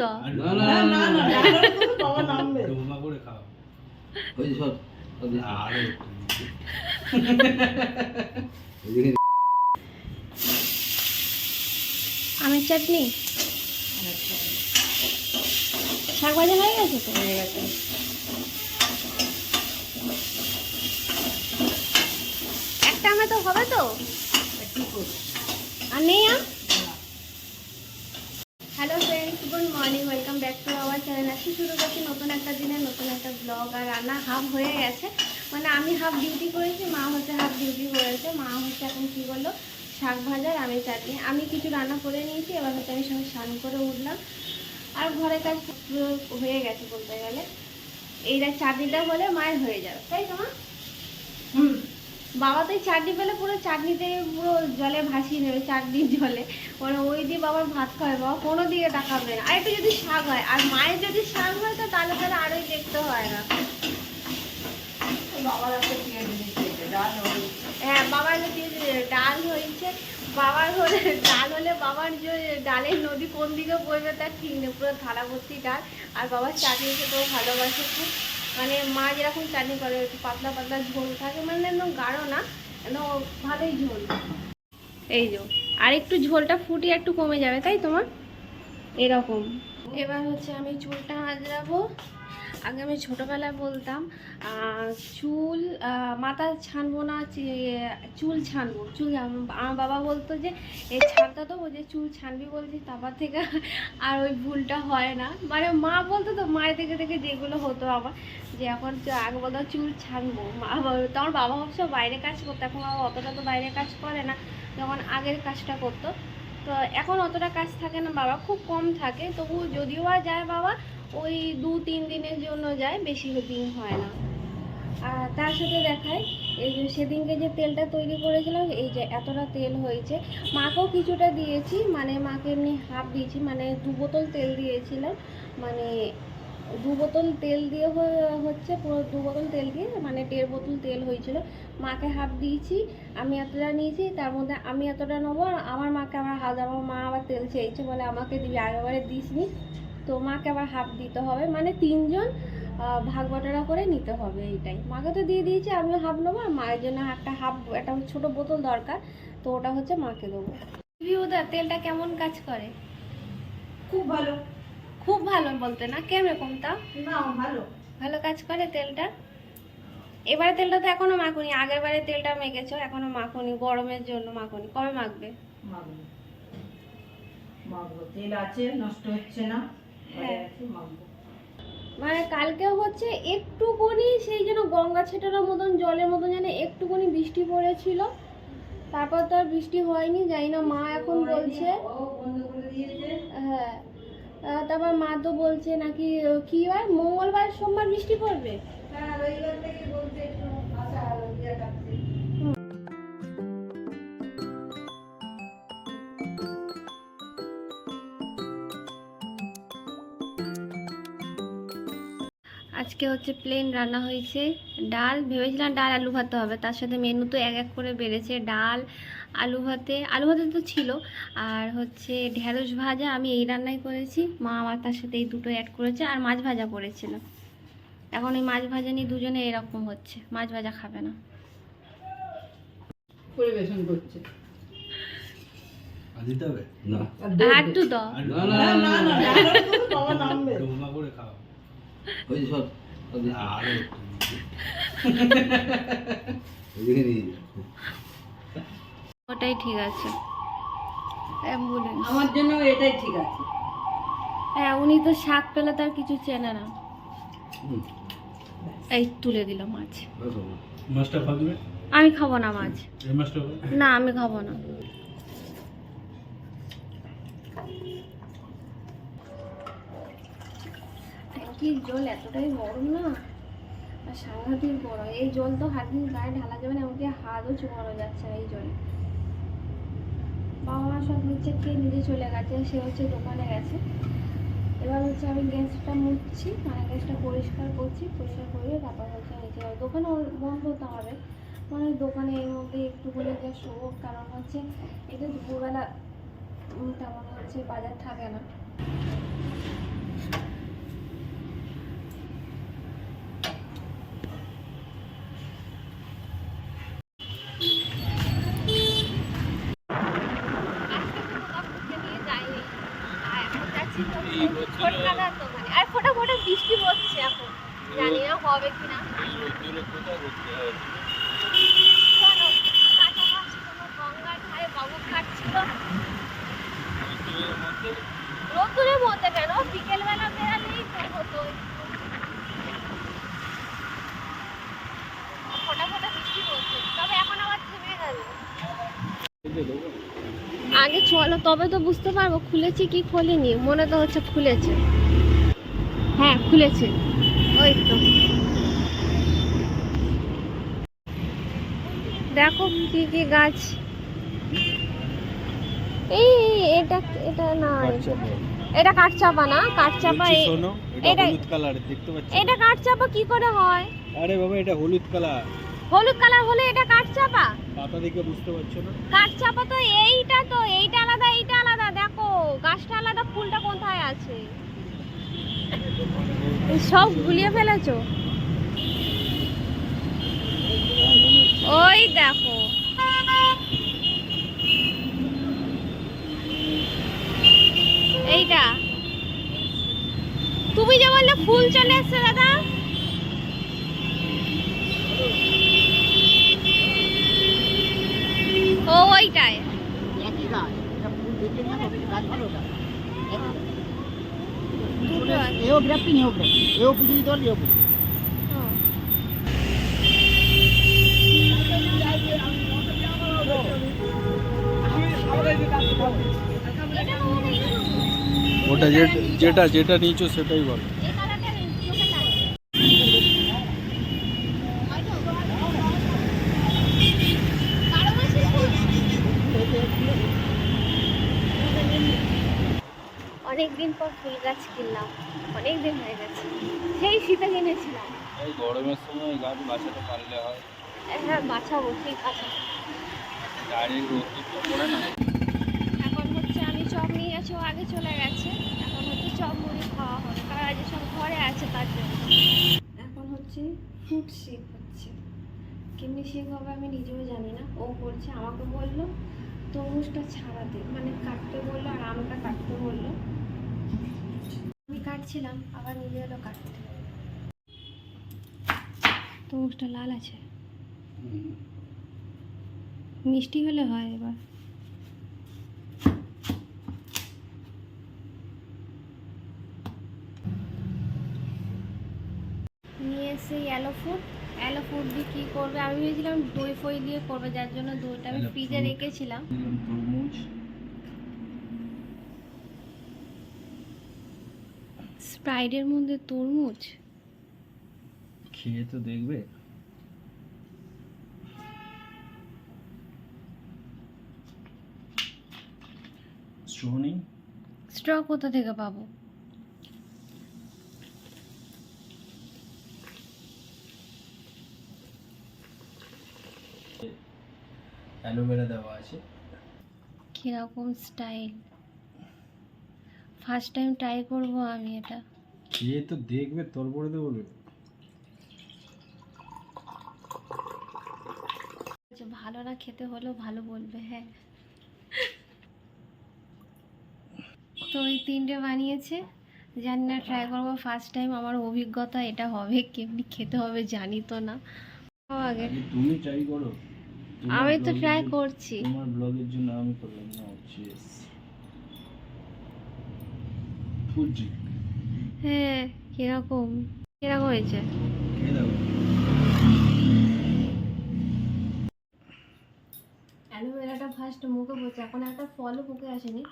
দাও। না না না বাবা নামবে। ডোমা করে খাও। ওই আমের চাটনি? শাক ভাজা হয়ে গেছে তো? হয়ে গেছে। একটা আমে তো হবে তো? আর নেই আম? শুরু করছি নতুন একটা দিনে, নতুন একটা ব্লগ আর রান্না হাফ হয়ে গেছে। মানে আমি হাফ ডিউটি করেছি, মা হচ্ছে হাফ ডিউটি করেছে। মা হচ্ছে এখন কী করল শাক ভাজার আমি চাটনি। আমি কিছু রান্না করে নিয়েছি, এবার হচ্ছে আমি সঙ্গে স্নান করে উঠলাম। আর ঘরের কাজ হয়ে গেছে বলতে গেলে। এইটা চাটনিটা হলে মায়ের হয়ে যাবে। তাই তো মা? হুম। বাবা তো চাটনি পেলে পুরো চাটনিতে পুরো জলে ভাসিয়ে নেবে চাটনির জলে। মানে ওই দিয়ে বাবার ভাত খাবে বাবা কোনো দিকে তাকাবে না। আর একটু যদি শাক হয় আর মায়ের যদি শাক হয় তো তাহলে তাহলে আরোই দেখতে হয় না। হ্যাঁ বাবার ডাল হয়েছে। বাবার হলে ডাল হলে বাবার যে ডালের নদী কোন দিকে বইবে তার ঠিক নেই। পুরো থালা ভর্তি ডাল। আর বাবার চাটনি খেতেও ভালোবাসে খুব। মানে মা যেরকম চাটনি করে, একটু পাতলা পাতলা ঝোল থাকে মানে একদম গাঢ় না, একদম ভালোই ঝোল। এই যে, আর একটু ঝোলটা ফুটিয়ে একটু কমে যাবে, তাই তোমার? এরকম। এবার হচ্ছে আমি চুলটা আজরাবো আগে আমি ছোটোবেলায় বলতাম চুল মাথা ছানবো না চুল ছানবো। চুল আমার বাবা বলতো যে এই ছানটা তো যে চুল ছানবি বলছি, তারপর থেকে আর ওই ভুলটা হয় না। মানে মা বলতো তো মায়ের থেকে থেকে যেগুলো হতো আমার যে এখন আগে বলতো চুল ছানবো। মা তখন বাবা অবশ্য বাইরে কাজ করতো, এখন বাবা অতটা তো বাইরে কাজ করে না, যখন আগের কাজটা করতো। তো এখন অতটা কাজ থাকে না, বাবা খুব কম থাকে, তবু যদিও বা যায় বাবা ওই দু তিন দিনের জন্য যায়, বেশি দিন হয় না। আর তার সাথে দেখায়, এই যে সেদিনকে যে তেলটা তৈরি করেছিলাম, এই যে এতটা তেল হয়েছে। মাকেও কিছুটা দিয়েছি মানে মাকে এমনি হাফ দিয়েছি মানে দু বোতল তেল দিয়েছিলাম। মানে দু বোতল তেল দিয়ে হচ্ছে পুরো দু বোতল তেল দিয়ে মানে দেড় বোতল তেল হয়েছিল। মাকে হাফ দিয়েছি, আমি এতটা নিয়েছি, তার মধ্যে আমি এতটা নেব আমার মাকে আবার হাফ আমার মা আবার তেল চেয়েছে বলে আমাকে দিবি আগেবারে দিসনি। তো মাকে আবার হাফ দিতে হবে। মানে তিনজন ভাগ বাটোয়ারা করে নিতে হবে এইটাই। মাকে তো দিয়ে দিয়েছি আমিও হাফ নেব আর মায়ের জন্য একটা হাফ একটা ছোট বোতল দরকার তো ওটা হচ্ছে মাকে দেবো। ভিউদা তেলটা কেমন কাজ করে? খুব ভালো। খুব ভালো বলতে না? কেরকম তা? না ভালো। ভালো কাজ করে তেলটা? এবারে তেলটা তো এখনও মাখুনি আগের বারে তেলটা মেখেছো এখনও মাখুনি গরমের জন্য মাখুনি। কবে মাখবে? মাখবো। মাখবো। তেল আছে নষ্ট হচ্ছে না। ঘরে হ্যাঁ। মানে কালকেও হচ্ছে একটুকুনি সেই যেন গঙ্গা ছেটানোর মতন জলের মতন যেন একটুকুনি বৃষ্টি পড়েছিল। তারপর তো আর বৃষ্টি হয়নি জানি না মা এখন বলছে। হ্যাঁ। তারপর মা তো বলছে নাকি কি বার? মঙ্গলবার সোমবার বৃষ্টি পড়বে? হ্যাঁ রবিবার থেকে বলছে একটু আজকে হচ্ছে প্লেন রান্না হয়েছে ডাল ভেবেছিলাম ডাল আলু ভাতে হবে তার সাথে মেনু তো এক এক করে বেড়েছে ডাল আলু ভাতে আলু ভাতে তো ছিল আর হচ্ছে ঢেঁড়স ভাজা আমি এই রান্নাই করেছি মা আমার তার সাথে এই দুটো অ্যাড করেছে আর মাছ ভাজা করেছিল এখন এই মাছ ভাজা নিয়ে দুজনে এরকম হচ্ছে মাছ ভাজা খাবে না পরিবেশন করছে আর দিতে হবে না আর একটু দাও না না না না তো বাবা নামবে করে খাও ওই যে ওটাই ঠিক আছে। অ্যাম্বুলেন্স। আমার জন্য এটাই ঠিক আছে। হ্যাঁ উনি তো শাক পেলে তার কিছু চেনে না। এই তুলে দিল মাছ। মাছটা আমি খাব না মাছ? না আমি খাব না। কি জল এতটাই গরম না? আর সাংঘাতিক গরম। এই জল তো হাত দিয়ে গায়ে ঢালা যাবে না, এমনকি হাতও চুমানো যাচ্ছে না এই জলে। বাবা মা সব হচ্ছে খেয়ে নিজে চলে গেছে, সে হচ্ছে দোকানে গেছে। এবার হচ্ছে আমি গ্যাসটা মুছছি মানে গ্যাসটা পরিষ্কার করছি, পরিষ্কার করে তারপর হচ্ছে নিচে দোকানে বন্ধ হতে হবে। মানে দোকানে এর মধ্যে একটু বলে গ্যাস শোবো কারণ হচ্ছে এটা দুপুরবেলা তেমন হচ্ছে বাজার থাকে না যাচ্ছি তো ছোটখাটার দোকানে আর ফোটা ফোটা বৃষ্টি পড়ছে এখন জানি না হবে কিনা? গঙ্গার বাবু কেন হতো। ফোটা ফোটা তবে আগে চলো, তবে তো বুঝতে পারব, খুলেছি কি খোলেনি? মনে তো হচ্ছে খুলেছে। হ্যাঁ খুলেছে। ওই তো। দেখো কি কি গাছ। এই এটা এটা না এটা কাঠচাপা না কাঠচাপা এই- শোনো এটা- এটা হলুদ কালার দেখতে পাচ্ছ? এটা কাঠচাপা কি করে হয়? আরে বাবা এটা হলুদ কালার। হলুদ কালার হলে এটা কাঠচাপা পাতা দেখে বুঝতে পারছ না? কাঠচাপা তো এইটা তো এইটা আলাদা এইটা আলাদা। দেখো গাছটা আলাদা ফুলটা কোথায় আছে? সব ভুলিয়ে ফেলেছো? ওই দেখো। এইটা। তুমি যে বললে ফুল চলে এসছে দাদা। ও ওইটাই। আছে। এও গ্রাফটিং এও গ্রাফটিং এও পুজো দিতে পারবে এও পুজো। ওটা যেটা যেটা নিয়েছো সেটাই বলো? অনেকদিন পর ফুল গাছ কিনলাম অনেক দিন হয়ে গেছে। সেই শীতে কিনেছিলাম। এই গরমের সময় গাছ বাঁচাতে পারলে হয়। হ্যাঁ বাঁচাবো ঠিক আছে এখন হচ্ছে আমি চপ নিয়ে গেছি ও আগে চলে গেছে। এখন হচ্ছে চপ, মুড়ি খাওয়া হবে। কারণ আজ সব ঘরে আছে তার জন্য। এখন হচ্ছে ফ্রুট শেক হচ্ছে। কেমনি শেক হবে আমি নিজেও জানি না। ও করছে, আমাকে বলল, তরমুজটা ছাড়াতে মানে কাটতে বলল আর আমটা কাটতে বলল। আমি কাটছিলাম, আবার নিজে এলো কাটতে। তরমুজটা লাল আছে। মিষ্টি হলে হয় এবার। নিয়ে এসে অ্যালো ফুড অ্যালো ফুড দিয়ে কী করবে? আমি ভেবেছিলাম দই ফই দিয়ে করবে যার জন্য দইটা আমি ফ্রিজে রেখেছিলাম। তরমুজ। স্প্রাইডের মধ্যে তরমুজ? খেয়ে তো দেখবে। স্ট্র নেই স্ট্র কোথা থেকে পাবো? অ্যালোভেরা দেওয়া আছে। কীরকম স্টাইল ফার্স্ট টাইম ট্রাই করব আমি এটা। খেয়ে তো দেখবে তারপরে তো বলবে। ভালো না খেতে হলেও ভালো বলবে হ্যাঁ। তো এই তিনটে বানিয়েছে। জানি না ট্রাই করব। ফার্স্ট টাইম আমার অভিজ্ঞতা এটা হবে কেমনি খেতে হবে জানি তো না। আগে। তুমি ট্রাই করো। আমি তো ট্রাই করছি। তোমার ব্লগের জন্য আমি করলাম না হ্যাঁ কীরকম? কীরকম হয়েছে? খেয়ে ফার্স্ট মুখে পড়ছে এখন একটা ফলও মুখে আসেনি।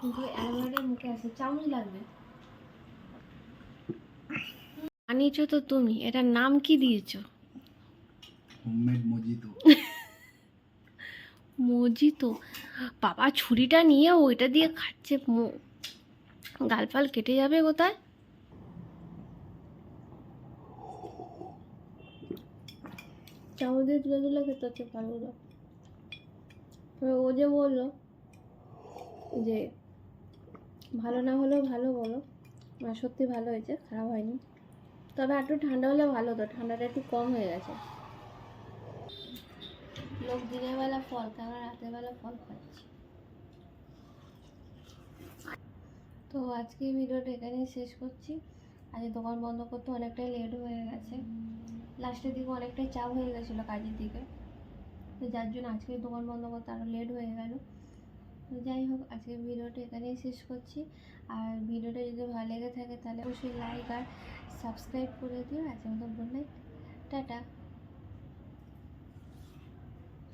কিন্তু অ্যালোভেরাটা মুখে আসে চামচ লাগবে। বানিয়েছো তো তুমি এটার নাম কি দিয়েছ? Homemade mojito. মজিতো? বাবা ছুরিটা নিয়ে ওইটা দিয়ে খাচ্ছে মো- গালফাল কেটে যাবে কোথায়? চামচ দিয়ে তুলে তুলে খেতে হচ্ছে ফলগুলো তবে ও যে বলল যে, ভালো না হলেও ভালো বলো। আর সত্যি ভালো হয়েছে, খারাপ হয়নি। তবে একটু ঠান্ডা হলে ভালো হতো ঠান্ডাটা একটু কম হয়ে গেছে। লোক দিনের বেলা ফল খায় রাতের বেলা ফল খাচ্ছি। তো আজকে ভিডিওটা এখানেই শেষ করছি। আজ দোকান বন্ধ করতে অনেকটাই লেট হয়ে গেছে। লাস্টের দিকে অনেকটাই চাপ হয়ে গেছিল কাজের দিকে। তো যার জন্য আজকে দোকান বন্ধ করতে আরও লেট হয়ে গেল। তো যাই হোক আজকে ভিডিওটা এখানেই শেষ করছি। আর ভিডিওটা যদি ভালো লেগে থাকে তাহলে অবশ্যই লাইক আর সাবস্ক্রাইব করে দিও। আজকের মতো গুড টাটা।